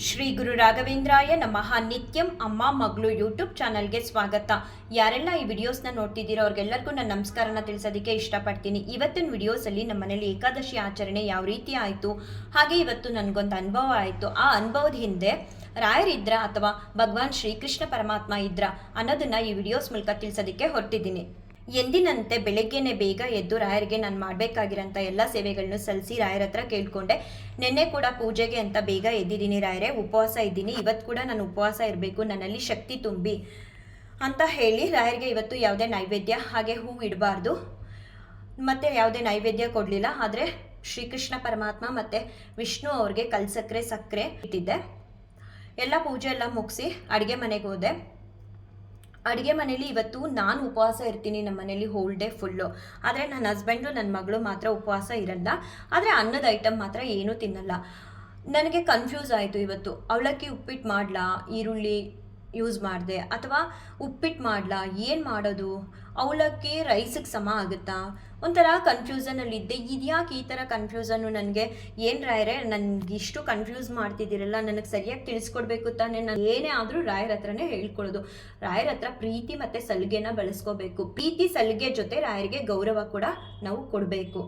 ಶ್ರೀ ಗುರು ರಾಘವೇಂದ್ರಾಯ ನಮಃ. ನಿತ್ಯಂ ಅಮ್ಮ ಮಗಳು ಯೂಟ್ಯೂಬ್ ಚಾನಲ್ಗೆ ಸ್ವಾಗತ. ಯಾರೆಲ್ಲ ಈ ವಿಡಿಯೋಸ್ನ ನೋಡ್ತಿದ್ದೀರೋ ಅವ್ರಿಗೆಲ್ಲರಿಗೂ ನಾನು ನಮಸ್ಕಾರನ ತಿಳಿಸೋದಕ್ಕೆ ಇಷ್ಟಪಡ್ತೀನಿ. ಇವತ್ತಿನ ವಿಡಿಯೋಸಲ್ಲಿ ನಮ್ಮ ಮನೇಲಿ ಏಕಾದಶಿ ಆಚರಣೆ ಯಾವ ರೀತಿ ಆಯಿತು, ಹಾಗೆ ಇವತ್ತು ನನಗೊಂದು ಅನುಭವ ಆಯಿತು. ಆ ಅನುಭವದ ಹಿಂದೆ ರಾಯರಿದ್ರ ಅಥವಾ ಭಗವಾನ್ ಶ್ರೀಕೃಷ್ಣ ಪರಮಾತ್ಮ ಇದ್ರ ಅನ್ನೋದನ್ನ ಈ ವಿಡಿಯೋಸ್ ಮೂಲಕ ತಿಳಿಸೋದಕ್ಕೆ ಹೊರಟಿದ್ದೀನಿ. ಎಂದಿನಂತೆ ಬೆಳಗ್ಗೆನೆ ಬೇಗ ಎದ್ದು ರಾಯರಿಗೆ ನಾನು ಮಾಡಬೇಕಾಗಿರೋಂಥ ಎಲ್ಲ ಸೇವೆಗಳನ್ನು ಸಲ್ಲಿಸಿ ರಾಯರ ಹತ್ರ ಕೇಳಿಕೊಂಡೆ. ನಿನ್ನೆ ಕೂಡ ಪೂಜೆಗೆ ಅಂತ ಬೇಗ ಎದ್ದಿದ್ದೀನಿ ರಾಯರೇ, ಉಪವಾಸ ಇದ್ದೀನಿ. ಇವತ್ತು ಕೂಡ ನಾನು ಉಪವಾಸ ಇರಬೇಕು. ನನ್ನಲ್ಲಿ ಶಕ್ತಿ ತುಂಬಿ ಅಂತ ಹೇಳಿ ರಾಯರಿಗೆ ಇವತ್ತು ಯಾವುದೇ ನೈವೇದ್ಯ, ಹಾಗೆ ಹೂ ಇಡಬಾರ್ದು. ಮತ್ತು ಯಾವುದೇ ನೈವೇದ್ಯ ಕೊಡಲಿಲ್ಲ. ಆದರೆ ಶ್ರೀಕೃಷ್ಣ ಪರಮಾತ್ಮ ಮತ್ತು ವಿಷ್ಣು ಅವ್ರಿಗೆ ಕಲ್ಸಕ್ರೆ ಸಕ್ಕರೆ ಇಟ್ಟಿದ್ದೆ. ಎಲ್ಲ ಪೂಜೆ ಎಲ್ಲ ಮುಗಿಸಿ ಅಡುಗೆ ಮನೆಗೆ ಹೋದೆ. ಅಡುಗೆ ಮನೇಲಿ ಇವತ್ತು ನಾನು ಉಪವಾಸ ಇರ್ತೀನಿ, ನಮ್ಮ ಮನೇಲಿ ಹೋಲ್ ಡೇ ಫುಲ್ಲು ಆದರೆ ನನ್ನ ಹಸ್ಬೆಂಡು ನನ್ನ ಮಗಳು ಮಾತ್ರ ಉಪವಾಸ ಇರಲ್ಲ. ಆದರೆ ಅನ್ನದ ಐಟಮ್ ಮಾತ್ರ ಏನೂ ತಿನ್ನಲ್ಲ. ನನಗೆ ಕನ್ಫ್ಯೂಸ್ ಆಯಿತು ಇವತ್ತು. ಅವಲಕ್ಕಿ ಉಪ್ಪಿಟ್ಟು ಮಾಡಲಾ? ಈರುಳ್ಳಿ ಯೂಸ್ ಮಾಡಿದೆ. ಅಥವಾ ಉಪ್ಪಿಟ್ಟು ಮಾಡಲಾ? ಏನು ಮಾಡೋದು? ಅವಲಕ್ಕಿ ರೈಸಿಗೆ ಸಮ ಆಗುತ್ತಾ? ಒಂಥರ ಕನ್ಫ್ಯೂಸನಲ್ಲಿದ್ದೆ ಇದ್ಯಾಕೆ ಈ ಥರ ಕನ್ಫ್ಯೂಸನ್ನು ನನಗೆ? ಏನು ರಾಯರೇ ನನಗೆ ಇಷ್ಟು ಕನ್ಫ್ಯೂಸ್ ಮಾಡ್ತಿದ್ದೀರಲ್ಲ, ನನಗೆ ಸರಿಯಾಗಿ ತಿಳಿಸ್ಕೊಡ್ಬೇಕು ತಾನೇ. ನಾನು ಏನೇ ಆದರೂ ರಾಯರ ಹತ್ರನೇ ಹೇಳ್ಕೊಳ್ಳೋದು. ರಾಯರ ಹತ್ರ ಪ್ರೀತಿ ಮತ್ತು ಸಲಿಗೆನ ಬಳಸ್ಕೋಬೇಕು. ಪ್ರೀತಿ, ಸಲಿಗೆ ಜೊತೆ ರಾಯರಿಗೆ ಗೌರವ ಕೂಡ ನಾವು ಕೊಡಬೇಕು.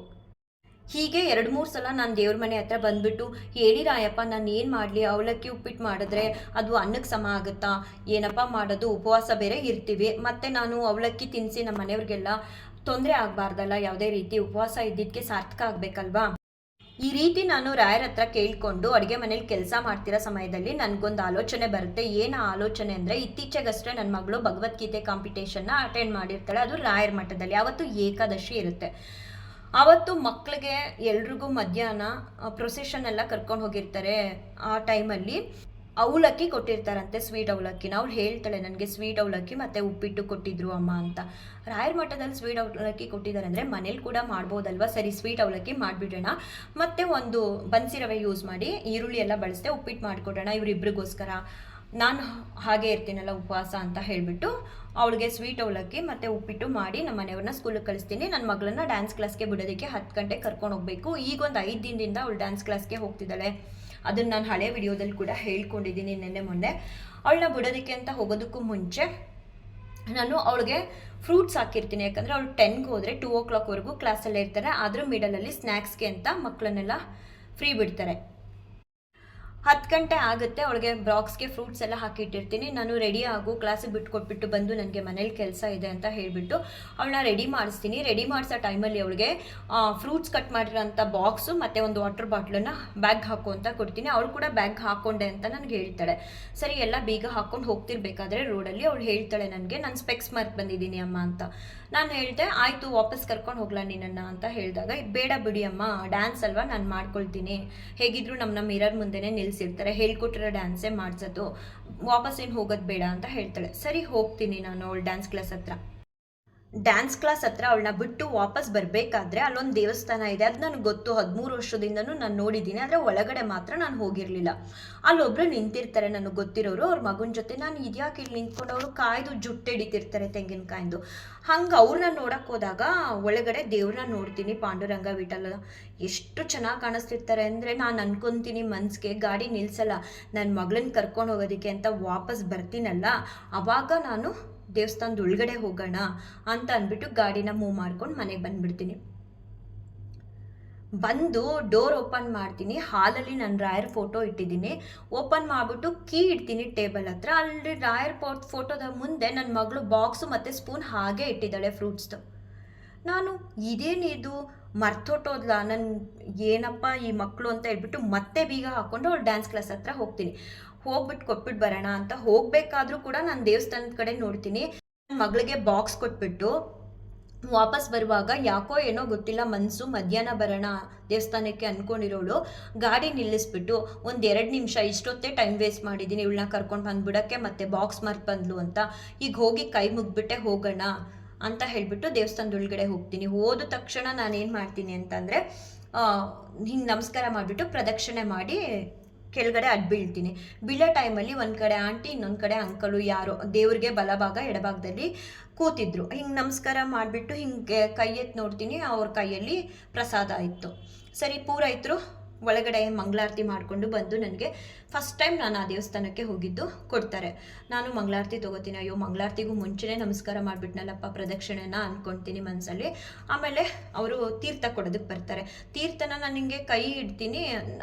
ಹೀಗೆ ಎರಡು ಮೂರು ಸಲ ನಾನು ದೇವ್ರ ಮನೆ ಹತ್ರ ಬಂದ್ಬಿಟ್ಟು ಹೇಳಿ, ರಾಯಪ್ಪ, ನಾನು ಏನು ಮಾಡಲಿ? ಅವಲಕ್ಕಿ ಉಪ್ಪಿಟ್ಟು ಮಾಡಿದ್ರೆ ಅದು ಅನ್ನಕ್ಕೆ ಸಮ ಆಗುತ್ತಾ? ಏನಪ್ಪ ಮಾಡೋದು? ಉಪವಾಸ ಬೇರೆ ಇರ್ತೀವಿ. ಮತ್ತು ನಾನು ಅವಲಕ್ಕಿ ತಿನ್ನಿಸಿ ನಮ್ಮ ಮನೆಯವ್ರಿಗೆಲ್ಲ ತೊಂದರೆ ಆಗಬಾರ್ದಲ್ಲ, ಯಾವುದೇ ರೀತಿ ಉಪವಾಸ ಇದ್ದಿದ್ದಕ್ಕೆ ಸಾರ್ಥಕ ಆಗಬೇಕಲ್ವಾ? ಈ ರೀತಿ ನಾನು ರಾಯರ ಹತ್ರ ಕೇಳಿಕೊಂಡು ಅಡುಗೆ ಮನೇಲಿ ಕೆಲಸ ಮಾಡ್ತಿರೋ ಸಮಯದಲ್ಲಿ ನನಗೊಂದು ಆಲೋಚನೆ ಬರುತ್ತೆ. ಏನು ಆಲೋಚನೆ ಅಂದರೆ ಇತ್ತೀಚೆಗಷ್ಟೇ ನನ್ನ ಮಗಳು ಭಗವದ್ಗೀತೆ ಕಾಂಪಿಟೇಷನ್ನ ಅಟೆಂಡ್ ಮಾಡಿರ್ತಾಳೆ. ಅದು ರಾಯರ ಮಠದಲ್ಲಿ. ಅವತ್ತು ಏಕಾದಶಿ ಇರುತ್ತೆ. ಆವತ್ತು ಮಕ್ಕಳಿಗೆ ಎಲ್ರಿಗೂ ಮಧ್ಯಾಹ್ನ ಪ್ರೊಸೆಷನ್ ಎಲ್ಲ ಕರ್ಕೊಂಡು ಹೋಗಿರ್ತಾರೆ ಆ ಟೈಮಲ್ಲಿ ಅವಲಕ್ಕಿ ಕೊಟ್ಟಿರ್ತಾರಂತೆ ಸ್ವೀಟ್ ಅವಲಕ್ಕಿನ ಅವ್ಳು ಹೇಳ್ತಾಳೆ ನನಗೆ ಸ್ವೀಟ್ ಅವಲಕ್ಕಿ ಮತ್ತು ಉಪ್ಪಿಟ್ಟು ಕೊಟ್ಟಿದ್ರು ಅಮ್ಮ ಅಂತ. ರಾಯರ ಮಠದಲ್ಲಿ ಸ್ವೀಟ್ ಅವಲಕ್ಕಿ ಕೊಟ್ಟಿದ್ದಾರೆ ಅಂದರೆ ಮನೇಲಿ ಕೂಡ ಮಾಡ್ಬೋದಲ್ವಾ? ಸರಿ ಸ್ವೀಟ್ ಅವಲಕ್ಕಿ ಮಾಡಿಬಿಡೋಣ. ಮತ್ತು ಒಂದು ಬನ್ಸಿ ರವೆ ಯೂಸ್ ಮಾಡಿ, ಈರುಳ್ಳಿ ಎಲ್ಲ ಬಳಸ್ದೆ ಉಪ್ಪಿಟ್ಟು ಮಾಡಿಕೊಡೋಣ ಇವರಿಬ್ರಿಗೋಸ್ಕರ. ನಾನು ಹಾಗೆ ಇರ್ತೀನಲ್ಲ ಉಪವಾಸ ಅಂತ ಹೇಳಿಬಿಟ್ಟು ಅವಳಿಗೆ ಸ್ವೀಟ್ ಅವಲಕ್ಕಿ ಮತ್ತು ಉಪ್ಪಿಟ್ಟು ಮಾಡಿ ನಮ್ಮ ಮನೆಯವ್ರನ್ನ ಸ್ಕೂಲಿಗೆ ಕಳಿಸ್ತೀನಿ. ನನ್ನ ಮಗಳನ್ನ ಡ್ಯಾನ್ಸ್ ಕ್ಲಾಸ್ಗೆ ಬಿಡೋದಕ್ಕೆ ಹತ್ತು ಗಂಟೆಗೆ ಕರ್ಕೊಂಡು ಹೋಗಬೇಕು. ಈಗ ಒಂದು ಐದು ದಿನದಿಂದ ಅವಳು ಡ್ಯಾನ್ಸ್ ಕ್ಲಾಸ್ಗೆ ಹೋಗ್ತಿದ್ದಾಳೆ. ಅದನ್ನು ನಾನು ಹಳೆ ವಿಡಿಯೋದಲ್ಲಿ ಕೂಡ ಹೇಳ್ಕೊಂಡಿದ್ದೀನಿ ನಿನ್ನೆ ಮೊನ್ನೆ. ಅವಳನ್ನ ಬಿಡೋದಕ್ಕೆ ಅಂತ ಹೋಗೋದಕ್ಕೂ ಮುಂಚೆ ನಾನು ಅವಳಿಗೆ ಫ್ರೂಟ್ಸ್ ಹಾಕಿರ್ತೀನಿ. ಯಾಕಂದರೆ ಅವಳು ಟೆನ್ಗೆ ಹೋದರೆ ಟೂ ಓ ಕ್ಲಾಕ್ವರೆಗೂ ಕ್ಲಾಸಲ್ಲೇ ಇರ್ತಾರೆ. ಆದರೂ ಮಿಡಲಲ್ಲಿ ಸ್ನ್ಯಾಕ್ಸ್ಗೆ ಅಂತ ಮಕ್ಕಳನ್ನೆಲ್ಲ ಫ್ರೀ ಬಿಡ್ತಾರೆ. ಹತ್ತು ಗಂಟೆ ಆಗುತ್ತೆ, ಅವಳಿಗೆ ಬ್ರಾಕ್ಸ್ಗೆ ಫ್ರೂಟ್ಸ್ ಎಲ್ಲ ಹಾಕಿಟ್ಟಿರ್ತೀನಿ. ನಾನು ರೆಡಿ ಆಗು ಕ್ಲಾಸಿಗೆ ಬಿಟ್ಕೊಟ್ಬಿಟ್ಟು ಬಂದು ನನಗೆ ಮನೇಲಿ ಕೆಲಸ ಇದೆ ಅಂತ ಹೇಳಿಬಿಟ್ಟು ಅವಳನ್ನ ರೆಡಿ ಮಾಡಿಸ್ತೀನಿ. ರೆಡಿ ಮಾಡಿಸೋ ಟೈಮಲ್ಲಿ ಅವಳಿಗೆ ಫ್ರೂಟ್ಸ್ ಕಟ್ ಮಾಡಿರೋಂಥ ಬಾಕ್ಸು ಮತ್ತು ಒಂದು ವಾಟರ್ ಬಾಟ್ಲನ್ನು ಬ್ಯಾಗ್ ಹಾಕು ಅಂತ ಕೊಡ್ತೀನಿ. ಅವಳು ಕೂಡ ಬ್ಯಾಗ್ ಹಾಕೊಂಡೆ ಅಂತ ನನಗೆ ಹೇಳ್ತಾಳೆ. ಸರಿ, ಎಲ್ಲ ಬೀಗ ಹಾಕ್ಕೊಂಡು ಹೋಗ್ತಿರ್ಬೇಕಾದ್ರೆ ರೋಡಲ್ಲಿ ಅವಳು ಹೇಳ್ತಾಳೆ ನನಗೆ, ನಾನು ಸ್ಪೆಕ್ಸ್ ಮಾರ್ಕ್ ಬಂದಿದ್ದೀನಿ ಅಮ್ಮ ಅಂತ. ನಾನು ಹೇಳಿದೆ, ಆಯಿತು, ವಾಪಸ್ ಕರ್ಕೊಂಡು ಹೋಗ್ಲಾ ನಿನ್ನನ್ನು ಅಂತ ಹೇಳಿದಾಗ ಬೇಡ ಬಿಡಿ ಅಮ್ಮ ಡ್ಯಾನ್ಸ್ ಅಲ್ವಾ, ನಾನು ಮಾಡ್ಕೊಳ್ತೀನಿ. ಹೇಗಿದ್ರು ನಮ್ಮ ಮಿರರ್ ಮುಂದೆನೇ ನಿಲ್ಲಿಸಿರ್ತಾರೆ ಹೇಳ್ಕೊಟ್ಟಿರೋ ಡ್ಯಾನ್ಸೇ ಮಾಡಿಸೋದು, ವಾಪಸ್ ಏನು ಹೋಗೋದು ಬೇಡ ಅಂತ ಹೇಳ್ತಾಳೆ. ಸರಿ, ಹೋಗ್ತೀನಿ ನಾನು ಅವಳು ಡ್ಯಾನ್ಸ್ ಕ್ಲಾಸ್ ಹತ್ರ. ಡ್ಯಾನ್ಸ್ ಕ್ಲಾಸ್ ಹತ್ರ ಅವಳನ್ನ ಬಿಟ್ಟು ವಾಪಸ್ ಬರಬೇಕಾದ್ರೆ ಅಲ್ಲೊಂದು ದೇವಸ್ಥಾನ ಇದೆ. ಅದು ನನಗೆ ಗೊತ್ತು. ಹದಿಮೂರು ವರ್ಷದಿಂದನೂ ನಾನು ನೋಡಿದ್ದೀನಿ. ಆದರೆ ಒಳಗಡೆ ಮಾತ್ರ ನಾನು ಹೋಗಿರಲಿಲ್ಲ. ಅಲ್ಲೊಬ್ರು ನಿಂತಿರ್ತಾರೆ ನನಗೆ ಗೊತ್ತಿರೋರು. ಅವ್ರ ಮಗನ ಜೊತೆ ನಾನು ಇದ್ಯಾಕೆ ಇಲ್ಲಿ ನಿಂತ್ಕೊಂಡು ಅವರು ಕಾಯ್ದು ಜುಟ್ಟು ಹಿಡಿತಿರ್ತಾರೆ ತೆಂಗಿನಕಾಯಿಂದು ಹಂಗೆ ಅವ್ರನ್ನ ನೋಡಕ್ಕೆ ಹೋದಾಗ ಒಳಗಡೆ ದೇವ್ರನ್ನ ನೋಡ್ತೀನಿ, ಪಾಂಡುರಂಗ ವಿಠಲ. ಎಷ್ಟು ಚೆನ್ನಾಗಿ ಕಾಣಿಸ್ತಿರ್ತಾರೆ ಅಂದರೆ ನಾನು ಅನ್ಕೊತೀನಿ ಮನ್ಸಿಗೆ, ಗಾಡಿ ನಿಲ್ಸಲ್ಲ. ನನ್ನ ಮಗಳನ್ನ ಕರ್ಕೊಂಡು ಹೋಗೋದಕ್ಕೆ ಅಂತ ವಾಪಸ್ ಬರ್ತೀನಲ್ಲ. ಆವಾಗ ನಾನು ದೇವಸ್ಥಾನದ ಒಳಗಡೆ ಹೋಗೋಣ ಅಂತ ಅಂದ್ಬಿಟ್ಟು ಗಾಡಿನ ಮೂವ್ ಮಾಡ್ಕೊಂಡು ಮನೆಗೆ ಬಂದ್ಬಿಡ್ತೀನಿ. ಬಂದು ಡೋರ್ ಓಪನ್ ಮಾಡ್ತೀನಿ. ಹಾಲಲ್ಲಿ ನಾನು ರಾಯರ್ ಫೋಟೋ ಇಟ್ಟಿದ್ದೀನಿ. ಓಪನ್ ಮಾಡಿಬಿಟ್ಟು ಕೀ ಇಡ್ತೀನಿ ಟೇಬಲ್ ಹತ್ರ. ಅಲ್ಲಿ ರಾಯರ್ ಪೋಟ್ ಫೋಟೋದ ಮುಂದೆ ನನ್ನ ಮಗಳು ಬಾಕ್ಸು ಮತ್ತು ಸ್ಪೂನ್ ಹಾಗೆ ಇಟ್ಟಿದ್ದಾಳೆ ಫ್ರೂಟ್ಸ್ದು ನಾನು ಇದೇನಿದು ಮರ್ತೊಟ್ಟೋದ್ಲ ನನ್ನ ಏನಪ್ಪ ಈ ಮಕ್ಕಳು ಅಂತ ಹೇಳ್ಬಿಟ್ಟು ಮತ್ತೆ ಬೀಗ ಹಾಕ್ಕೊಂಡು ಅವ್ಳು ಡ್ಯಾನ್ಸ್ ಕ್ಲಾಸ್ ಹತ್ರ ಹೋಗ್ತೀನಿ. ಹೋಗ್ಬಿಟ್ಟು ಕೊಟ್ಬಿಟ್ಟು ಬರೋಣ ಅಂತ ಹೋಗಬೇಕಾದ್ರೂ ಕೂಡ ನಾನು ದೇವಸ್ಥಾನದ ಕಡೆ ನೋಡ್ತೀನಿ. ನನ್ನ ಮಗಳಿಗೆ ಬಾಕ್ಸ್ ಕೊಟ್ಬಿಟ್ಟು ವಾಪಸ್ ಬರುವಾಗ ಯಾಕೋ ಏನೋ ಗೊತ್ತಿಲ್ಲ ಮನಸ್ಸು ಮಧ್ಯಾಹ್ನ ಬರೋಣ ದೇವಸ್ಥಾನಕ್ಕೆ ಅಂದ್ಕೊಂಡಿರೋಳು ಗಾಡಿ ನಿಲ್ಲಿಸ್ಬಿಟ್ಟು ಒಂದು ಎರಡು ನಿಮಿಷ ಇಷ್ಟೊತ್ತೇ ಟೈಮ್ ವೇಸ್ಟ್ ಮಾಡಿದ್ದೀನಿ ಇವಳನ್ನ ಕರ್ಕೊಂಡು ಬಂದ್ಬಿಡೋಕ್ಕೆ ಮತ್ತೆ ಬಾಕ್ಸ್ ಮರ್ತು ಬಂದ್ಲು ಅಂತ. ಈಗ ಹೋಗಿ ಕೈ ಮುಗ್ಬಿಟ್ಟೆ ಹೋಗೋಣ ಅಂತ ಹೇಳಿಬಿಟ್ಟು ದೇವಸ್ಥಾನದ ಒಳಗಡೆ ಹೋಗ್ತೀನಿ. ಹೋದ ತಕ್ಷಣ ನಾನೇನು ಮಾಡ್ತೀನಿ ಅಂತಂದರೆ ಹಿಂಗೆ ನಮಸ್ಕಾರ ಮಾಡಿಬಿಟ್ಟು ಪ್ರದಕ್ಷಿಣೆ ಮಾಡಿ ಕೆಳಗಡೆ ಅಡ್ ಬೀಳ್ತೀನಿ. ಬೀಳೋ ಟೈಮಲ್ಲಿ ಒಂದು ಕಡೆ ಆಂಟಿ, ಇನ್ನೊಂದು ಕಡೆ ಅಂಕಲು, ಯಾರೋ ದೇವ್ರಿಗೆ ಬಲಭಾಗ ಎಡಭಾಗದಲ್ಲಿ ಕೂತಿದ್ರು. ಹಿಂಗೆ ನಮಸ್ಕಾರ ಮಾಡಿಬಿಟ್ಟು ಹಿಂಗೆ ಕೈ ಎತ್ತಿ ನೋಡ್ತೀನಿ, ಅವ್ರ ಕೈಯಲ್ಲಿ ಪ್ರಸಾದ ಇತ್ತು. ಸರಿ, ಪೂರೈತರು. ಒಳಗಡೆ ಮಂಗಳಾರತಿ ಮಾಡಿಕೊಂಡು ಬಂದು ನನಗೆ ಫಸ್ಟ್ ಟೈಮ್ ನಾನು ಆ ದೇವಸ್ಥಾನಕ್ಕೆ ಹೋಗಿದ್ದು ಕೊಡ್ತಾರೆ. ನಾನು ಮಂಗಳಾರತಿ ತೊಗೋತೀನಿ. ಅಯ್ಯೋ, ಮಂಗಳಾರತಿಗೂ ಮುಂಚೆನೇ ನಮಸ್ಕಾರ ಮಾಡಿಬಿಟ್ನಲ್ಲಪ್ಪ ಪ್ರದಕ್ಷಿಣೆನ ಅಂದ್ಕೊಳ್ತೀನಿ ಮನಸ್ಸಲ್ಲಿ ಆಮೇಲೆ ಅವರು ತೀರ್ಥ ಕೊಡೋದಕ್ಕೆ ಬರ್ತಾರೆ. ತೀರ್ಥನ ನಾನು ನಿಮಗೆ ಕೈ ಇಡ್ತೀನಿ.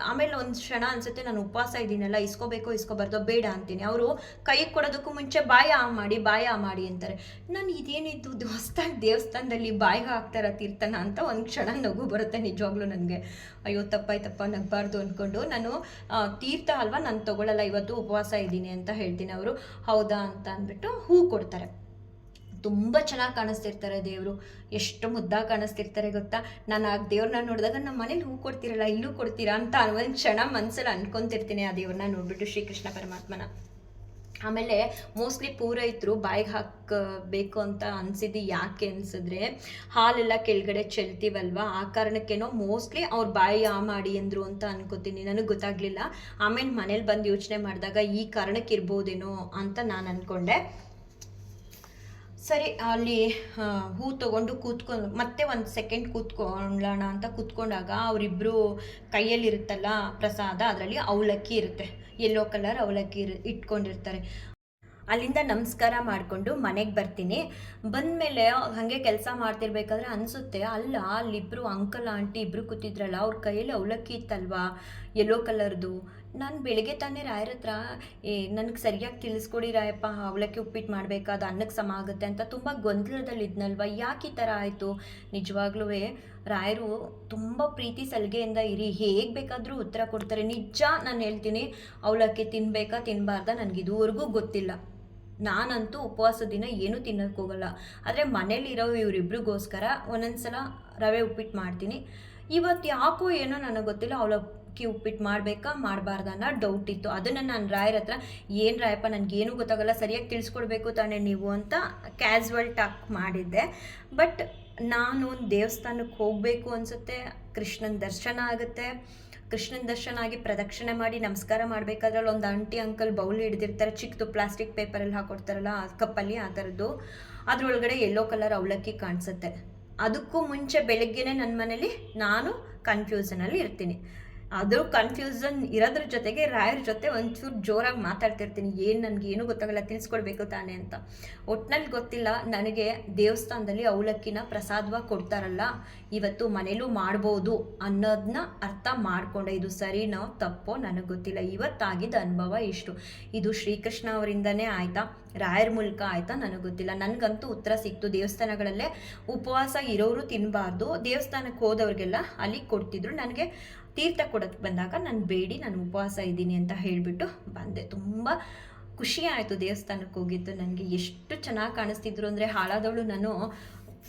ಆಮೇಲೆ ಒಂದು ಕ್ಷಣ ಅನ್ಸುತ್ತೆ ನಾನು ಉಪವಾಸ ಇದ್ದೀನಲ್ಲ, ಇಸ್ಕೋಬೇಕು, ಇಸ್ಕೋಬಾರ್ದು ಬೇಡ ಅಂತೀನಿ. ಅವರು ಕೈ ಕೊಡೋದಕ್ಕೂ ಮುಂಚೆ ಬಾಯ ಆ ಮಾಡಿ, ಬಾಯ ಮಾಡಿ ಅಂತಾರೆ. ನಾನು ಇದೇನಿದ್ದು ದೇವಸ್ಥಾನ, ದೇವಸ್ಥಾನದಲ್ಲಿ ಬಾಯಿಗೆ ಹಾಕ್ತಾರ ತೀರ್ಥನ ಅಂತ ಒಂದು ಕ್ಷಣ ನಗು ಬರುತ್ತೆ ನಿಜವಾಗ್ಲೂ ನನಗೆ. ಅಯ್ಯೋ, ತಪ್ಪಾಯ್ತಪ್ಪ, ನಗಬಾರ್ದು ಅಂದ್ಕೊಂಡು ನಾನು ತೀರ್ಥ ಅಲ್ವಾ ನಾನು ತಗೊಳ್ಳಲ್ಲ ಇವತ್ತು ಉಪವಾಸ ಇದ್ದೀನಿ ಅಂತ ಹೇಳ್ತೀನಿ ಅವರು. ಹೌದಾ ಅಂತ ಅಂದ್ಬಿಟ್ಟು ಹೂ ಕೊಡ್ತಾರೆ. ತುಂಬ ಚೆನ್ನಾಗಿ ಕಾಣಿಸ್ತಿರ್ತಾರೆ ದೇವರು. ಎಷ್ಟು ಮುದ್ದಾಗಿ ಕಾಣಿಸ್ತಿರ್ತಾರೆ ಗೊತ್ತಾ? ನಾನು ಆ ದೇವ್ರನ್ನ ನೋಡಿದಾಗ ನಮ್ಮ ಮನೇಲಿ ಹೂ ಕೊಡ್ತಿರಲ್ಲ, ಇಲ್ಲೂ ಕೊಡ್ತೀರಾ ಅಂತ ಒಂದು ಕ್ಷಣ ಮನಸ್ಸಲ್ಲಿ ಅನ್ಕೊಂತಿರ್ತೀನಿ ಆ ದೇವ್ರನ್ನ ನೋಡ್ಬಿಟ್ಟು ಶ್ರೀಕೃಷ್ಣ ಪರಮಾತ್ಮನ. ಆಮೇಲೆ ಮೋಸ್ಟ್ಲಿ ಪೂರೈತರು ಬಾಯಿಗೆ ಹಾಕಬೇಕು ಅಂತ ಅನ್ಸಿದ್ದು ಯಾಕೆ ಅನ್ಸಿದ್ರೆ ಹಾಲೆಲ್ಲ ಕೆಳಗಡೆ ಚೆಲ್ತೀವಲ್ವ? ಆ ಕಾರಣಕ್ಕೇನೋ ಮೋಸ್ಟ್ಲಿ ಅವ್ರ ಬಾಯಿ ಆ ಮಾಡಿ ಅಂದ್ರು ಅಂತ ಅನ್ಕೋತೀನಿ. ನನಗೆ ಗೊತ್ತಾಗ್ಲಿಲ್ಲ. ಆಮೇಲೆ ಮನೇಲಿ ಬಂದು ಯೋಚನೆ ಮಾಡಿದಾಗ ಈ ಕಾರಣಕ್ಕೆ ಇರ್ಬೋದೇನೋ ಅಂತ ನಾನು ಅನ್ಕೊಂಡೆ. ಸರಿ, ಅಲ್ಲಿ ಹೂ ತೊಗೊಂಡು ಕೂತ್ಕೊಂಡು, ಮತ್ತೆ ಒಂದು ಸೆಕೆಂಡ್ ಕೂತ್ಕೊಳ್ಳೋಣ ಅಂತ ಕೂತ್ಕೊಂಡಾಗ ಅವರಿಬ್ಬರು ಕೈಯಲ್ಲಿರುತ್ತಲ್ಲ ಪ್ರಸಾದ, ಅದರಲ್ಲಿ ಅವಲಕ್ಕಿ ಇರುತ್ತೆ. ಯೆಲ್ಲೋ ಕಲರ್ ಅವಲಕ್ಕಿ ಇಟ್ಕೊಂಡಿರ್ತಾರೆ. ಅಲ್ಲಿಂದ ನಮಸ್ಕಾರ ಮಾಡಿಕೊಂಡು ಮನೆಗೆ ಬರ್ತೀನಿ. ಬಂದಮೇಲೆ ಹಾಗೆ ಕೆಲಸ ಮಾಡ್ತಿರ್ಬೇಕಾದ್ರೆ ಅನಿಸುತ್ತೆ, ಅಲ್ಲ ಅಲ್ಲಿಬ್ಬರು ಅಂಕಲ್ ಆಂಟಿ ಇಬ್ಬರು ಕೂತಿದ್ರಲ್ಲ, ಅವ್ರ ಕೈಯಲ್ಲಿ ಅವಲಕ್ಕಿ ಇತ್ತಲ್ವಾ ಯೆಲ್ಲೋ ಕಲರ್ದು ನಾನು ಬೆಳಗ್ಗೆ ತಾನೇ ರಾಯರ ಹತ್ರ ಏ, ನನಗೆ ಸರಿಯಾಗಿ ತಿಳಿಸ್ಕೊಡಿ ರಾಯಪ್ಪ ಅವಲಕ್ಕಿ ಉಪ್ಪಿಟ್ಟು ಮಾಡಬೇಕಾದ ಅನ್ನಕ್ಕೆ ಸಮ ಆಗುತ್ತೆ ಅಂತ ತುಂಬ ಗೊಂದಲದಲ್ಲಿ ಇದ್ನಲ್ವ ಯಾಕೆ ಈ ಥರ ಆಯಿತು? ನಿಜವಾಗ್ಲೂ ರಾಯರು ತುಂಬ ಪ್ರೀತಿ ಸಲಿಗೆಯಿಂದ ಇರಿ, ಹೇಗೆ ಬೇಕಾದರೂ ಉತ್ತರ ಕೊಡ್ತಾರೆ. ನಿಜ ನಾನು ಹೇಳ್ತೀನಿ ಅವಲಕ್ಕಿ ತಿನ್ಬೇಕಾ ತಿನ್ನಬಾರ್ದ ನನಗೆ ಇದುವರೆಗೂ ಗೊತ್ತಿಲ್ಲ. ನಾನಂತೂ ಉಪವಾಸ ದಿನ ಏನೂ ತಿನ್ನೋಕ್ಕೋಗಲ್ಲ ಆದರೆ ಮನೇಲಿರೋ ಇವರಿಬ್ರಿಗೋಸ್ಕರ ಒಂದೊಂದ್ಸಲ ರವೆ ಉಪ್ಪಿಟ್ಟು ಮಾಡ್ತೀನಿ. ಇವತ್ತು ಯಾಕೋ ಏನೋ ನನಗೆ ಗೊತ್ತಿಲ್ಲ ಅವಲಕ್ಕಿ ಉಪ್ಪಿಟ್ಟು ಮಾಡಬೇಕಾ? ಮಾಡಬಾರ್ದ ಅನ್ನೋ ಡೌಟ್ ಇತ್ತು. ಅದನ್ನು ನಾನು ರಾಯರ ಹತ್ರ, ಏನು ರಾಯಪ್ಪ, ನನಗೇನು ಗೊತ್ತಾಗಲ್ಲ, ಸರಿಯಾಗಿ ತಿಳಿಸ್ಕೊಡ್ಬೇಕು ತಾನೇ ನೀವು? ಅಂತ ಕ್ಯಾಸುವಲ್ ಟಾಕ್ ಮಾಡಿದ್ದೆ. ಬಟ್ ನಾನು ಒಂದು ದೇವಸ್ಥಾನಕ್ಕೆ ಹೋಗಬೇಕು ಅನಿಸುತ್ತೆ. ಕೃಷ್ಣನ ದರ್ಶನ ಆಗುತ್ತೆ. ಕೃಷ್ಣನ ದರ್ಶನ ಆಗಿ ಪ್ರದಕ್ಷಿಣೆ ಮಾಡಿ ನಮಸ್ಕಾರ ಮಾಡಬೇಕಾದ್ರಲ್ಲಿ ಒಂದು ಆಂಟಿ ಅಂಕಲ್ ಬೌಲ್ ಹಿಡ್ದಿರ್ತಾರೆ. ಚಿಕ್ಕದು ಪ್ಲಾಸ್ಟಿಕ್ ಪೇಪರಲ್ಲಿ ಹಾಕೊಡ್ತಾರಲ್ಲ ಕಪ್ಪಲ್ಲಿ ಆ ಥರದ್ದು ಅದರೊಳಗಡೆ ಎಲ್ಲೋ ಕಲರ್ ಅವಲಕ್ಕಿ ಕಾಣಿಸುತ್ತೆ. ಅದಕ್ಕೂ ಮುಂಚೆ ಬೆಳಗ್ಗೆನೇ ನನ್ನ ಮನೇಲಿ ನಾನು ಕನ್ಫ್ಯೂಸನಲ್ಲಿ ಇರ್ತೀನಿ. ಅದು ಕನ್ಫ್ಯೂಸನ್ ಇರೋದ್ರ ಜೊತೆಗೆ ರಾಯರ ಜೊತೆ ಒಂಚೂರು ಜೋರಾಗಿ ಮಾತಾಡ್ತಿರ್ತೀನಿ. ಏನು ನನಗೆ ಏನೂ ಗೊತ್ತಾಗಲ್ಲ, ತಿಳಿಸ್ಕೊಡ್ಬೇಕು ತಾನೇ ಅಂತ. ಒಟ್ಟಿನಲ್ಲಿ ಗೊತ್ತಿಲ್ಲ, ನನಗೆ ದೇವಸ್ಥಾನದಲ್ಲಿ ಅವಲಕ್ಕಿನ ಪ್ರಸಾದವಾಗಿ ಕೊಡ್ತಾರಲ್ಲ, ಇವತ್ತು ಮನೇಲೂ ಮಾಡ್ಬೋದು ಅನ್ನೋದನ್ನ ಅರ್ಥ ಮಾಡಿಕೊಂಡೆ. ಇದು ಸರಿನೋ ತಪ್ಪೋ ನನಗೆ ಗೊತ್ತಿಲ್ಲ. ಇವತ್ತಾಗಿದ್ದ ಅನುಭವ ಇಷ್ಟು. ಇದು ಶ್ರೀಕೃಷ್ಣ ಅವರಿಂದನೇ ಆಯಿತಾ? ರಾಯರ ಮೂಲಕ ಆಯಿತಾ? ನನಗೆ ಗೊತ್ತಿಲ್ಲ. ನನಗಂತೂ ಉತ್ತರ ಸಿಕ್ತು. ದೇವಸ್ಥಾನಗಳಲ್ಲೇ ಉಪವಾಸ ಇರೋರು ತಿನ್ನಬಾರ್ದು ದೇವಸ್ಥಾನಕ್ಕೆ ಹೋದವ್ರಿಗೆಲ್ಲ ಅಲ್ಲಿ ಕೊಡ್ತಿದ್ರು. ನನಗೆ ತೀರ್ಥ ಕೊಡೋಕ್ಕೆ ಬಂದಾಗ ನಾನು ಬೇಡಿ, ನಾನು ಉಪವಾಸ ಇದ್ದೀನಿ ಅಂತ ಹೇಳಿಬಿಟ್ಟು ಬಂದೆ. ತುಂಬ ಖುಷಿ ಆಯಿತು ದೇವಸ್ಥಾನಕ್ಕೆ ಹೋಗಿದ್ದು. ನನಗೆ ಎಷ್ಟು ಚೆನ್ನಾಗಿ ಕಾಣಿಸ್ತಿದ್ರು ಅಂದರೆ ಹಾಳಾದವಳು ನಾನು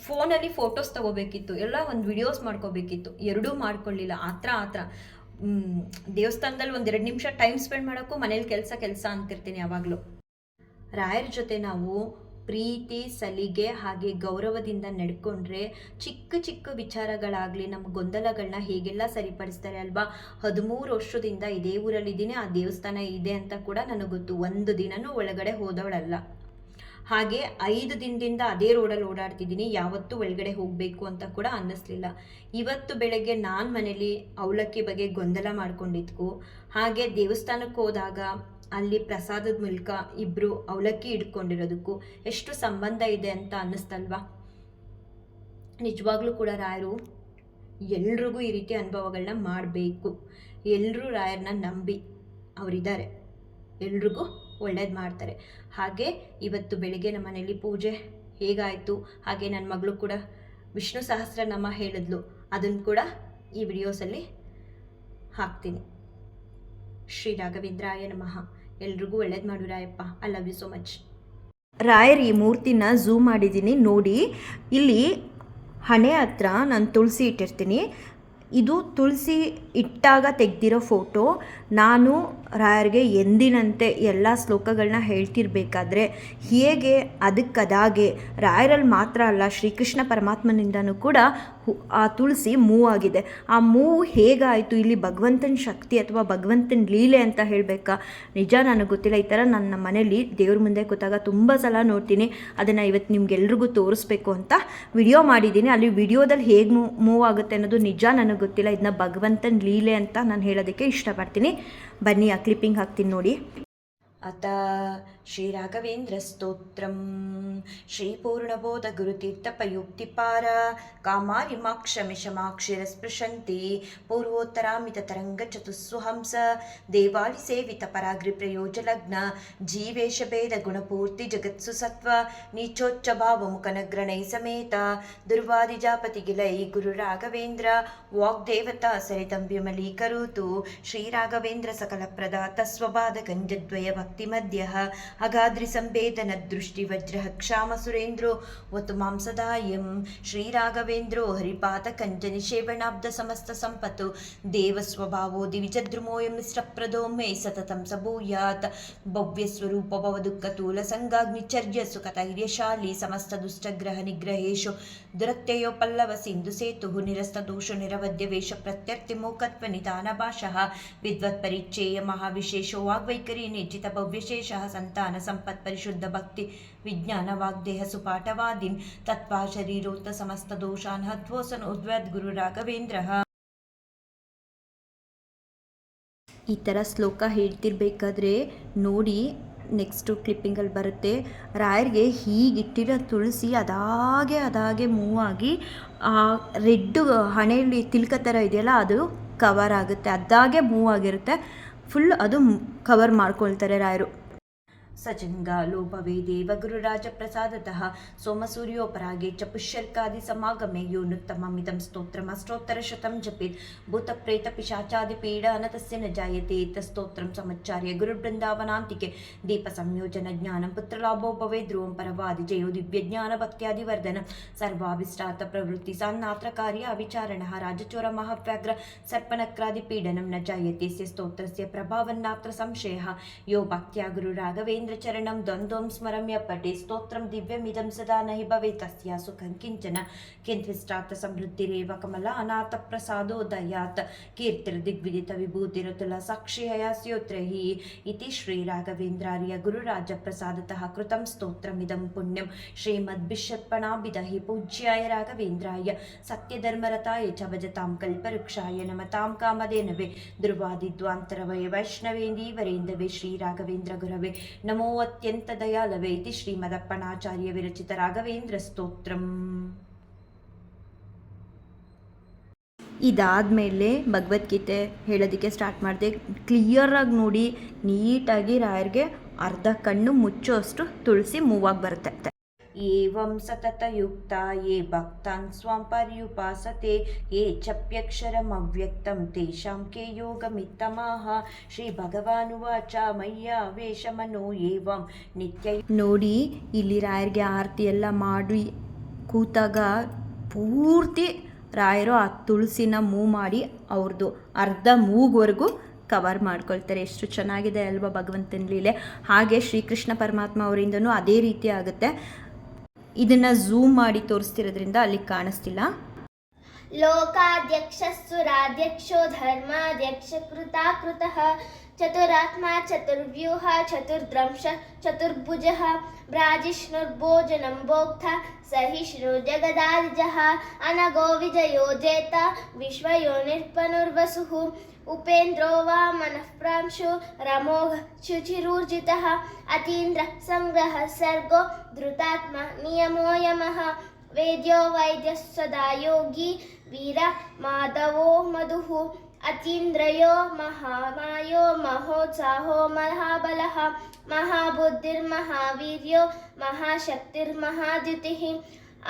ಫೋನಲ್ಲಿ ಫೋಟೋಸ್ ತೊಗೋಬೇಕಿತ್ತು, ಎಲ್ಲ ಒಂದು ವಿಡಿಯೋಸ್ ಮಾಡ್ಕೋಬೇಕಿತ್ತು. ಎರಡೂ ಮಾಡ್ಕೊಳ್ಳಿಲ್ಲ ಆ ಥರ ಆ ಥರ ದೇವಸ್ಥಾನದಲ್ಲಿ ಒಂದೆರಡು ನಿಮಿಷ ಟೈಮ್ ಸ್ಪೆಂಡ್ ಮಾಡೋಕ್ಕೂ ಮನೇಲಿ ಕೆಲಸ ಕೆಲಸ ಅಂತಿರ್ತೀನಿ ಯಾವಾಗಲೂ. ರಾಯರ ಜೊತೆ ನಾವು ಪ್ರೀತಿ, ಸಲಿಗೆ ಹಾಗೆ ಗೌರವದಿಂದ ನಡ್ಕೊಂಡ್ರೆ ಚಿಕ್ಕ ಚಿಕ್ಕ ವಿಚಾರಗಳಾಗಲಿ ನಮ್ಮ ಗೊಂದಲಗಳನ್ನ ಹೇಗೆಲ್ಲ ಸರಿಪಡಿಸ್ತಾರೆ ಅಲ್ವಾ? ಹದಿಮೂರು ವರ್ಷದಿಂದ ಇದೇ ಊರಲ್ಲಿದ್ದೀನಿ, ಆ ದೇವಸ್ಥಾನ ಇದೆ ಅಂತ ಕೂಡ ನನಗೆ ಗೊತ್ತು ಒಂದು ದಿನನೂ ಒಳಗಡೆ ಹೋದವಳಲ್ಲ. ಹಾಗೆ ಐದು ದಿನದಿಂದ ಅದೇ ರೋಡಲ್ಲಿ ಓಡಾಡ್ತಿದ್ದೀನಿ, ಯಾವತ್ತೂ ಒಳಗಡೆ ಹೋಗಬೇಕು ಅಂತ ಕೂಡ ಅನ್ನಿಸ್ಲಿಲ್ಲ. ಇವತ್ತು ಬೆಳಗ್ಗೆ ನಾನು ಮನೇಲಿ ಅವಲಕ್ಕಿ ಬಗ್ಗೆ ಗೊಂದಲ ಮಾಡ್ಕೊಂಡಿದ್ಕು. ಹಾಗೆ ದೇವಸ್ಥಾನಕ್ಕೆ ಹೋದಾಗ ಅಲ್ಲಿ ಪ್ರಸಾದದ ಮೂಲಕ ಇಬ್ಬರು ಅವಲಕ್ಕಿ ಇಟ್ಕೊಂಡಿರೋದಕ್ಕೂ ಎಷ್ಟು ಸಂಬಂಧ ಇದೆ ಅಂತ ಅನ್ನಿಸ್ತಲ್ವಾ? ನಿಜವಾಗ್ಲೂ ಕೂಡ ರಾಯರು ಎಲ್ರಿಗೂ ಈ ರೀತಿ ಅನುಭವಗಳನ್ನ ಮಾಡಬೇಕು. ಎಲ್ಲರೂ ರಾಯರನ್ನ ನಂಬಿ ಅವರಿದ್ದಾರೆ. ಎಲ್ರಿಗೂ ಒಳ್ಳೇದು ಮಾಡ್ತಾರೆ. ಹಾಗೆ ಇವತ್ತು ಬೆಳಿಗ್ಗೆ ನಮ್ಮ ಮನೇಲಿ ಪೂಜೆ ಹೇಗಾಯಿತು? ಹಾಗೆ ನನ್ನ ಮಗಳು ಕೂಡ ವಿಷ್ಣು ಸಹಸ್ರನಾಮ ಹೇಳಿದ್ಲು. ಅದನ್ನು ಕೂಡ ಈ ವಿಡಿಯೋಸಲ್ಲಿ ಹಾಕ್ತೀನಿ. ಶ್ರೀ ರಾಘವೇಂದ್ರಾಯ ನಮಃ. ಎಲ್ರಿಗೂ ಒಳ್ಳೇದು ಮಾಡು Rayappa. I love you so much Rayar ಈ ಮೂರ್ತಿನ ಝೂಮ್ ಮಾಡಿದ್ದೀನಿ, ನೋಡಿ. ಇಲ್ಲಿ ಹಣೆ ಹತ್ರ ನಾನು ತುಳಸಿ ಇಟ್ಟಿರ್ತೀನಿ. ಇದು ತುಳಸಿ ಇಟ್ಟಾಗ ತೆಗೆದಿರೋ ಫೋಟೋ ನಾನು ರಾಯರಿಗೆ ಎಂದಿನಂತೆ ಎಲ್ಲ ಶ್ಲೋಕಗಳನ್ನ ಹೇಳ್ತಿರ್ಬೇಕಾದ್ರೆ ಹೇಗೆ, ಅದಕ್ಕದಾಗೆ. ರಾಯರಲ್ಲಿ ಮಾತ್ರ ಅಲ್ಲ, ಶ್ರೀಕೃಷ್ಣ ಪರಮಾತ್ಮನಿಂದನೂ ಕೂಡ ಆ ತುಳಸಿ ಮೂವ್ ಆಗಿದೆ ಆ ಮೂವ್ ಹೇಗಾಯಿತು? ಇಲ್ಲಿ ಭಗವಂತನ ಶಕ್ತಿ ಅಥವಾ ಭಗವಂತನ ಲೀಲೆ ಅಂತ ಹೇಳಬೇಕಾ? ನಿಜ ನನಗೆ ಗೊತ್ತಿಲ್ಲ. ಈ ಥರ ನನ್ನ ಮನೇಲಿ ದೇವ್ರ ಮುಂದೆ ಕೂತಾಗ ತುಂಬ ಸಲ ನೋಡ್ತೀನಿ. ಅದನ್ನು ಇವತ್ತು ನಿಮ್ಗೆಲ್ರಿಗೂ ತೋರಿಸ್ಬೇಕು ಅಂತ ವಿಡಿಯೋ ಮಾಡಿದ್ದೀನಿ. ಅಲ್ಲಿ ವಿಡಿಯೋದಲ್ಲಿ ಹೇಗೆ ಮೂವ್ ಮೂವ್ ಆಗುತ್ತೆ ಅನ್ನೋದು ನಿಜ ನನಗೆ ಗೊತ್ತಿಲ್ಲ. ಇದನ್ನ ಭಗವಂತನ ಲೀಲೆ ಅಂತ ನಾನು ಹೇಳೋದಕ್ಕೆ ಇಷ್ಟಪಡ್ತೀನಿ. ಬನ್ನಿ, ಆ ಕ್ಲಿಪ್ಪಿಂಗ್ ಹಾಕ್ತೀನಿ ನೋಡಿ. ಅತ ಶ್ರೀರಾಘವೇಂದ್ರಸ್ತೋತ್ರಂ ಶ್ರೀಪೂರ್ಣಬೋಧಗುರುತೀರ್ಥಪಯುಕ್ತಿಪಾರ ಕಾಮಾರಿಮಾಕ್ಷಮಿಷಮಾಕ್ಷಿರಸ್ಪೃಶಂತಿ ಪೂರ್ವೋತ್ತರಾಮಿತತರಂಗಚತುಸ್ಸುಹಂಸ ದೇವಾಲಿ ಸೇವಿತ ಪರಾಗ್ರಿ ಪ್ರಯೋಜಲಗ್ನ ಜೀವೇಶ ಭೇದ ಗುಣಪೂರ್ತಿ ಜಗತ್ಸು ಸತ್ವ ನೀಚೋಚ್ಚ ಭಾವ ಮುಖನಗ್ರಣೈ ಸಮೇತ ದುರ್ವಾದಿಜಾಪತಿ ಗಿಲೈ ಗುರು ರಾಘವೇಂದ್ರ ವಾಗ್ದೇವತಾ ಸರಿತಂಬ್ಯಮಲೀಕರೋತು ಶ್ರೀರಾಘವೇಂದ್ರ ಸಕಲ ಪ್ರದಾತ ಸ್ವಪಾದ ಗಂಜದ್ವಯ ಭಕ್ತಿ ಮಧ್ಯ ಅಗಾದ್ರಿ ಸಂವೇದನ ದೃಷ್ಟಿ ವಜ್ರ ಕ್ಷಾಮ ಸುರೇಂದ್ರೋ. ಒತ್ತು ಮಾಂಸದಾಯಂ ಶ್ರೀರಾಘವೇಂದ್ರೋ. ಹರಿಪಾತ ಕಂಜನಿ ಶೇವಣಾಬ್ಧ ಸಮಸ್ತ ಸಂಪತ್ತು. ದೇವ ಸ್ವಭಾವೋ ದಿವಿಜದ್ರುಮೋಯಂ ಮಿಶ್ರಪ್ರದೋ ಮೇ ಸತತಂ ಸಭೂಯಾತ್. ಭವ್ಯ ಸ್ವರೂಪ ಭವ ದುಃಖ ತೂಲ ಸಂಗಾಗ್ನಿಚರ್ಯ ಸುಖ ಧೈರ್ಯಶಾಲಿ ಸಮಸ್ತ ದುಷ್ಟಗ್ರಹ ನಿಗ್ರಹೇಶು. ದುರತ್ಯಯೋ ಪಲ್ಲವ ಸಿಂಧು ಸೇತು ನಿರಸ್ತ ದೋಷ ನಿರವಧ್ಯ ವೇಷ ಪ್ರತ್ಯರ್ಥಿ ಮೋಕತ್ವ ನಿಧಾನ ಭಾಷಃ. ವಿದ್ವತ್ ಪರಿಚಯ ಮಹಾವಿಶೇಷೋ ವಾಗ್ವೈಖರಿ ನಿಜಿತ ಭವ್ಯಶೇಷ ಸಂತಾನ ಸಂಪತ್ ಪರಿಶುದ್ಧ ಭಕ್ತಿ ವಿಜ್ಞಾನ ವಾಗ್ದೇಹ ಸುಪಾಠವಾದಿನ್ ತತ್ವ ಶರೀರೋತ್ತ ಸಮಸ್ತ ದೋಷಾನ್ ಹತ್ವೋಸನ್ ಉದ್ವದ್ ಗುರು ರಾಘವೇಂದ್ರ. ಈ ಥರ ಶ್ಲೋಕ ಹೇಳ್ತಿರ್ಬೇಕಾದ್ರೆ ನೋಡಿ ನೆಕ್ಸ್ಟು ಕ್ಲಿಪ್ಪಿಂಗಲ್ಲಿ ಬರುತ್ತೆ. ರಾಯರಿಗೆ ಹೀಗಿಟ್ಟಿರೋ ತುಳಸಿ ಅದಾಗೆ ಅದಾಗೆ ಮೂವ್ ಆಗಿ ರೆಡ್ಡು ಹಣೆಯಲ್ಲಿ ತಿಲ್ಕ ಥರ ಇದೆಯಲ್ಲ ಅದು ಕವರ್ ಆಗುತ್ತೆ. ಅದಾಗೆ ಮೂವ್ ಆಗಿರುತ್ತೆ. ಫುಲ್ ಅದು ಕವರ್ ಮಾಡ್ಕೊಳ್ತಾರೆ ರಾಯರು. सजङ्गालोपवे देवगुरुराजप्रसादतः सोमसूर्योपरागे च पुष्यर्कादिसमागमे योनुत्तममिदं स्तोत्रमष्टोत्तरशतं जपेत् भूतप्रेतपिशाचादिपीडा न तस्य न जायते तस्तोत्रं समुच्चार्य गुरुवृन्दावनान्तिके दीपसंयोजनज्ञानं पुत्रलाभो भवेद् ध्रुवं परवादिजयो दिव्यज्ञानभक्त्यादिवर्धनं सर्वाभिष्टार्थप्रवृत्तिसान्नात्र कार्याविचारणः राजचोरमहाव्याघ्र सर्पनक्रादिपीडनं न जायते स्य स्तोत्रस्य प्रभावन्नात्र संशयः यो भक्त्या गुरुराघवेन्द्र चन्द्रचरणं द्वन्द्वं स्मरम्य पठे स्तोत्रं दिव्यमिदं सदा नहि भवेत् तस्या सुखं किञ्चन किन्त्विष्टात् समृद्धिरेव कमला अनाथप्रसादोदयात् कीर्तिर्दिग्विदितविभूतिरतुलसाक्षिहया स्योत्रहि इति श्रीराघवेन्द्रार्य गुरुराजप्रसादतः कृतं स्तोत्रमिदं पुण्यं। श्रीमद्भिषत्पणाभिदहि पूज्याय राघवेन्द्राय। सत्यधर्मरताय च भजतां कल्पवृक्षाय नमतां कामधेनवे ध्रुवादिद्वान्तरवय वैष्णवेन्दीवरेन्दवे श्रीराघवेन्द्र गुरवे नमो ನಮೋ ಅತ್ಯಂತ ದಯಾಲವೇ ಇತಿ ಶ್ರೀಮದಪ್ಪಣಾಚಾರ್ಯ ವಿರಚಿತ ರಾಘವೇಂದ್ರ ಸ್ತೋತ್ರಂ. ಇದಾದಮೇಲೆ ಭಗವದ್ಗೀತೆ ಹೇಳೋದಕ್ಕೆ ಸ್ಟಾರ್ಟ್ ಮಾಡಿದೆ. ಕ್ಲಿಯರಾಗಿ ನೋಡಿ, ನೀಟಾಗಿ ರಾಯರಿಗೆ ಅರ್ಧ ಕಣ್ಣು ಮುಚ್ಚೋಷ್ಟು ತುಳಸಿ ಮೂವ್ ಆಗಿ ಬರುತ್ತೆ. ಸತತಯುಕ್ತ ಯೇ ಭಕ್ತಾನ್ ಸ್ವಾಂ ಪರ್ಯುಪಾಸತೆ ಯೇ ಚಪ್ಯಕ್ಷರಮವ್ಯಕ್ತಂ ತೇಷಾಂ ಕೇ ಯೋಗಮಿತ್ತಮಾಹ ಶ್ರೀ ಭಗವಾನುವಾಚ ಮಯ್ಯ ವೇಷಮನೋ ಏವಂ ನಿತ್ಯ ನೋಡಿ, ಇಲ್ಲಿ ರಾಯರಿಗೆ ಆರತಿ ಎಲ್ಲ ಮಾಡಿ ಕೂತಾಗ ಪೂರ್ತಿ ರಾಯರು ಆ ತುಳಸಿನ ಮೂ ಮಾಡಿ ಅವ್ರದ್ದು ಅರ್ಧ ಮೂಗುವರೆಗೂ ಕವರ್ ಮಾಡ್ಕೊಳ್ತಾರೆ. ಎಷ್ಟು ಚೆನ್ನಾಗಿದೆ ಅಲ್ವಾ ಭಗವಂತನ ಲೀಲೆ. ಹಾಗೆ ಶ್ರೀಕೃಷ್ಣ ಪರಮಾತ್ಮ ಅವರಿಂದನೂ ಅದೇ ರೀತಿ ಆಗುತ್ತೆ. ಇದನ್ನ ಝೂಮ್ ಮಾಡಿ ತೋರಿಸ್ತಿರೋದ್ರಿಂದ ಅಲ್ಲಿ ಕಾಣಿಸ್ತಿಲ್ಲ. ಲೋಕಾಧ್ಯಕ್ಷ ಸುರಾಧ್ಯಕ್ಷೋ ಧರ್ಮಾಧ್ಯಕ್ಷ ಕೃತಾಕೃತಃ चतुरात्मा, चतुर्व्यूह, चतुर्द्रंश, चतुर्भुजः भ्राजिष्णुर्भोजनं भोक्ता सहिष्णुर्जगदादिजः अनगो विजयो विश्वयोनिर्पनुर्वसुः, उपेन्द्रो वा मनःप्रांशु, रमोघ शुचिरूर्जितः, अतीन्द्रः सङ्ग्रहः सर्गो, धृतात्मा नियमो यमः, वेद्यो वैद्यः सदा योगी वीर माधवो मधुः। अतीन्द्रयो महामायो महोत्साहो महाबलः, महाबुद्धिर्महावीर्यो, महाशक्तिर्महाद्युतिः।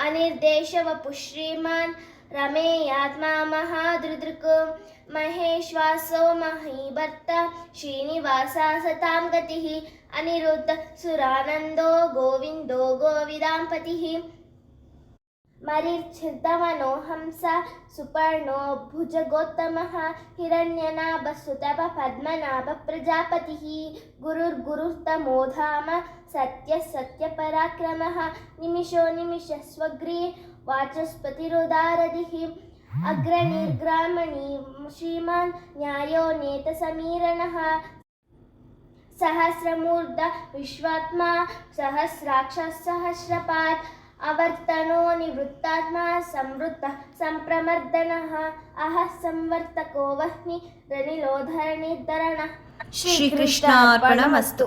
अनिर्देशवपुः श्रीमान् रमेयात्मा महादृदृक् महेश्वासो महीभर्ता श्रीनिवासा सतां गतिः। अनिरुद्ध सुरानन्दो गोविन्दो गोविदाम्पतिः। मरिच्छिदमनो हंसा सुपर्णो पद्मनाभ प्रजापतिः गुरुर्गुरुस्तमो धाम सत्यः सत्यपराक्रमः निमिषो निमिषस्वग्री वाचस्पतिरुदारधिः अग्रणिर्ग्रामणि श्रीमान् न्यायो नेतसमीरणः सहस्रमूर्ध विश्वात्मा सहस्राक्षः सहस्रपात् ಅವರ್ತನೋ ನಿವೃತ್ತಾತ್ಮ ಸಂವೃತ್ತ ಸಂಪ್ರಮರ್ದನಃ ಅಹ ಸಂವರ್ತಕೋ ವಹ್ನಿ ರನಿಲೋಧರಣಿ ಧರಣ. ಶ್ರೀಕೃಷ್ಣಾರ್ಪಣಮಸ್ತು.